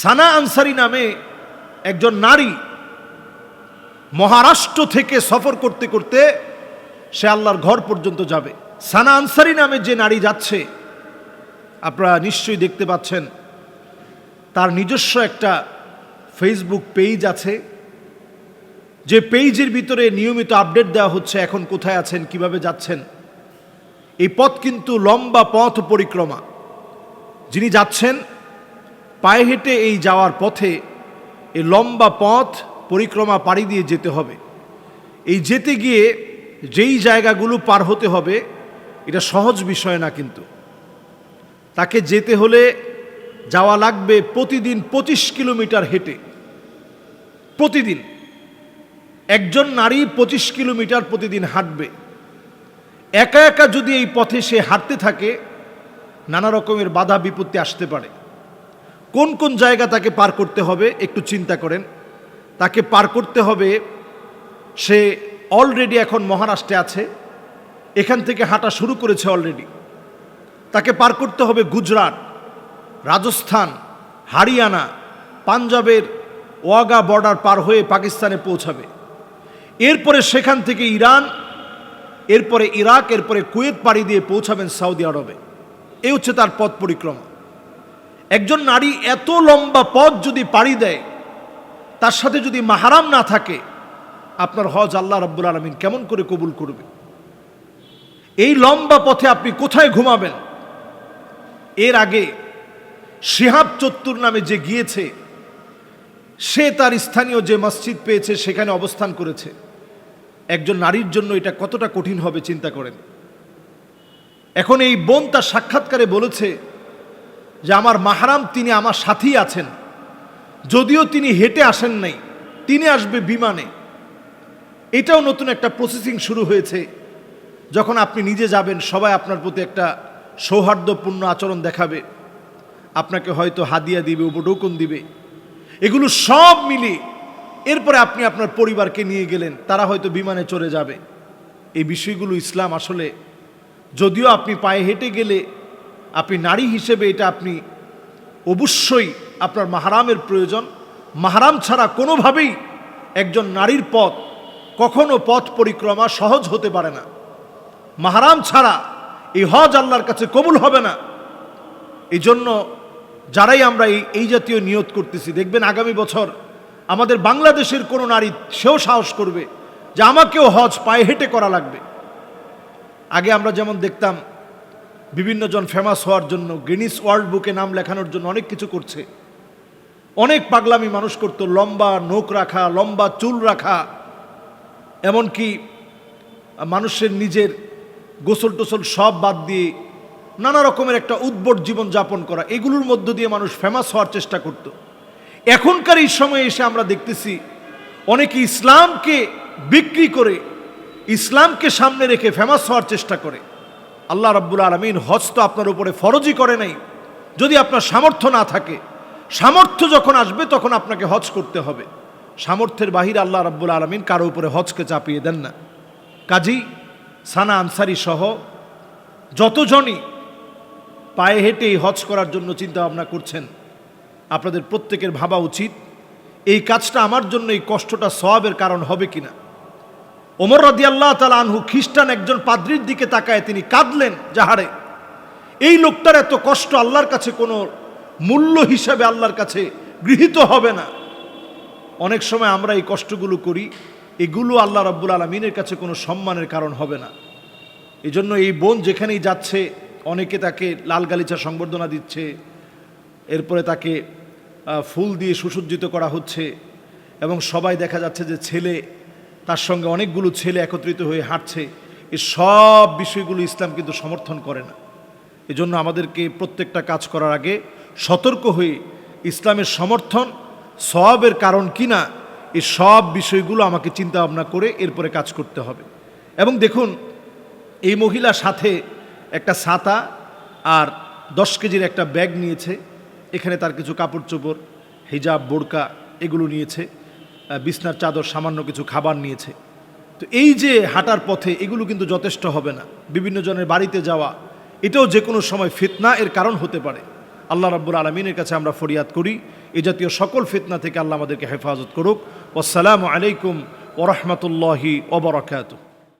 সানা আনসারি নামে একজন নারী মহারাষ্ট্র থেকে সফর করতে করতে সে আল্লাহর ঘর পর্যন্ত যাবে। সানা আনসারি নামে যে নারী যাচ্ছে, আপনারা নিশ্চয়ই দেখতে পাচ্ছেন, তার নিজস্ব একটা ফেসবুক পেজ আছে। যে পেজের ভিতরে নিয়মিত আপডেট দেওয়া হচ্ছে, এখন কোথায় আছেন, কীভাবে যাচ্ছেন, এই পথ কিন্তু লম্বা পথ পরিক্রমা। যিনি যাচ্ছেন পায়ে হেঁটে এই যাওয়ার পথে এই লম্বা পথ পরিক্রমা পাড়ি দিয়ে যেতে হবে। এই যেতে গিয়ে যেই জায়গাগুলো পার হতে হবে, এটা সহজ বিষয় না কিন্তু। তাকে যেতে হলে যাওয়া লাগবে প্রতিদিন পঁচিশ কিলোমিটার হেঁটে। প্রতিদিন। একজন নারী পঁচিশ কিলোমিটার প্রতিদিন হাঁটবে। একা একা যদি এই পথে সে হাঁটতে থাকে, নানা রকমের বাধা বিপত্তি আসতে পারে। কোন কোন জায়গা তাকে পার করতে হবে একটু চিন্তা করেন। তাকে পার করতে হবে, সে অলরেডি এখন মহারাষ্ট্রে আছে, এখান থেকে হাঁটা শুরু করেছে অলরেডি তাকে পার করতে হবে গুজরাট, রাজস্থান, হারিয়ানা, পাঞ্জাবের ওয়াগা বর্ডার পার হয়ে পাকিস্তানে পৌঁছাবে। এরপরে সেখান থেকে ইরান, এরপরে ইরাক, এরপরে কুয়েত পাড়ি দিয়ে পৌঁছাবেন সৌদি আরবে। এই হচ্ছে তার পথ পরিক্রমা। একজন নারী এত লম্বা পথ যদি পাড়ি দেয়, তার সাথে যদি মাহারাম না থাকে, আপনার হজ আল্লাহ রব্বুল আলমিন কেমন করে কবুল করবে? এই লম্বা পথে আপনি কোথায় ঘুমাবেন? এর আগে শিহাব চত্তুর নামে যে গিয়েছে, সে তার স্থানীয় যে মসজিদ পেয়েছে, সেখানে অবস্থান করেছে। একজন নারীর জন্য এটা কতটা কঠিন হবে চিন্তা করেন। এখন এই বোন তার সাক্ষাৎকারে বলেছে যে আমার মাহারাম তিনি আমার সাথেই আছেন। যদিও তিনি হেঁটে আসেন নাই, তিনি আসবে বিমানে। এটাও নতুন একটা প্রসেসিং শুরু হয়েছে। যখন আপনি নিজে যাবেন, সবাই আপনার প্রতি একটা সৌহার্দ্যপূর্ণ আচরণ দেখাবে। আপনাকে হয়তো হাদিয়া দিবে, উপঢৌকন দিবে। এগুলো সব মিলিয়ে এরপরে আপনি আপনার পরিবারকে নিয়ে গেলেন, তারা হয়তো বিমানে চড়ে যাবে। এই বিষয়গুলো ইসলাম আসলে, যদিও আপনি পায়ে হেঁটে গেলে আপনি নারী হিসেবে এটা আপনি অবশ্যই আপনার মাহারামের প্রয়োজন। মাহারাম ছাড়া কোনোভাবেই একজন নারীর পথ, কখনো পথ পরিক্রমা সহজ হতে পারে না। মাহারাম ছাড়া এই হজ আল্লাহর কাছে কবুল হবে না। এই জন্য যারাই আমরা এই এই জাতীয় নিয়ত করতেছি, দেখবেন আগামী বছর আমাদের বাংলাদেশের কোনো নারী সেও সাহস করবে যে আমাকেও হজ পায়ে হেঁটে করা লাগবে। আগে আমরা যেমন দেখতাম বিভিন্ন জন ফেমাস হওয়ার জন্য গিনিস ওয়ার্ল্ড বুকে নাম লেখানোর জন্য অনেক কিছু করছে। অনেক পাগলামি মানুষ করত, লম্বা নোক রাখা, লম্বা চুল রাখা। এমনকি মানুষের নিজের গোসল টোসল সব বাদ দিয়ে নানা রকমের একটা উদ্ভট জীবন যাপন করা, এগুলোর মধ্য দিয়ে মানুষ ফেমাস হওয়ার চেষ্টা করত। এখনকার এই সময়ে এসে আমরা দেখতেছি অনেকে ইসলামকে বিক্রি করে, ইসলামকে সামনে রেখে ফেমাস হওয়ার চেষ্টা করে। আল্লাহ রাব্বুল আলমিন হজ তো আপনার উপরে ফরজই করে নাই। যদি আপনার সামর্থ্য না থাকে, সামর্থ্য যখন আসবে, তখন আপনাকে হজ করতে হবে। সামর্থ্যের বাহিরে আল্লাহ রাব্বুল আলমিন কারও উপরে হজকে চাপিয়ে দেন না। কাজী সানা আনসারি সহ যতজনই পায়ে হেঁটে এই হজ করার জন্য চিন্তা ভাবনা করছেন, আপনাদের প্রত্যেকের ভাবা উচিত, এই কাজটা আমার জন্য এই কষ্টটা সবাবের কারণ হবে কিনা। ওমর আল্লাহ তালা আনহু খ্রিস্টান একজন পাদ্রির দিকে তাকায়, তিনি কাঁদলেন যাহারে এই লোকটার এত কষ্ট আল্লাহর কাছে কোনো মূল্য হিসাবে আল্লাহর কাছে গৃহীত হবে না। অনেক সময় আমরা এই কষ্টগুলো করি, এগুলো আল্লাহ রাব্বুল আলমিনের কাছে কোনো সম্মানের কারণ হবে না। এই জন্য এই বোন যেখানেই যাচ্ছে, অনেকে তাকে লাল গালিচা সংবর্ধনা দিচ্ছে, এরপরে তাকে ফুল দিয়ে সুসজ্জিত করা হচ্ছে এবং সবাই দেখা যাচ্ছে যে ছেলে তার সঙ্গে অনেকগুলো ছেলে একত্রিত হয়ে হাঁটছে। এই সব বিষয়গুলো ইসলাম কিন্তু সমর্থন করে না। এজন্য আমাদেরকে প্রত্যেকটা কাজ করার আগে সতর্ক হয়ে ইসলামের সমর্থন সবের কারণ কিনা এই সব বিষয়গুলো আমাকে চিন্তা ভাবনা করে এরপরে কাজ করতে হবে। এবং দেখুন, এই মহিলা সাথে একটা ছাতা আর দশ কেজির একটা ব্যাগ নিয়েছে। এখানে তার কিছু কাপড় চোপড়, হিজাব, বোরকা এগুলো নিয়েছে। বিছনার চাদর সামান্য কিছু খাবার নিয়েছে। তো এই যে হাঁটার পথে এগুলো কিন্তু যথেষ্ট হবে না। বিভিন্ন জনের বাড়িতে যাওয়া, এটাও যে কোনো সময় ফিতনা এর কারণ হতে পারে। আল্লাহ রাব্বুল আলমিনের কাছে আমরা ফরিয়াদ করি, এ জাতীয় সকল ফিতনা থেকে আল্লাহ আমাদেরকে হেফাজত করুক। আসসালামু আলাইকুম ওরহমতুল্লাহি ওবরাকাতুহ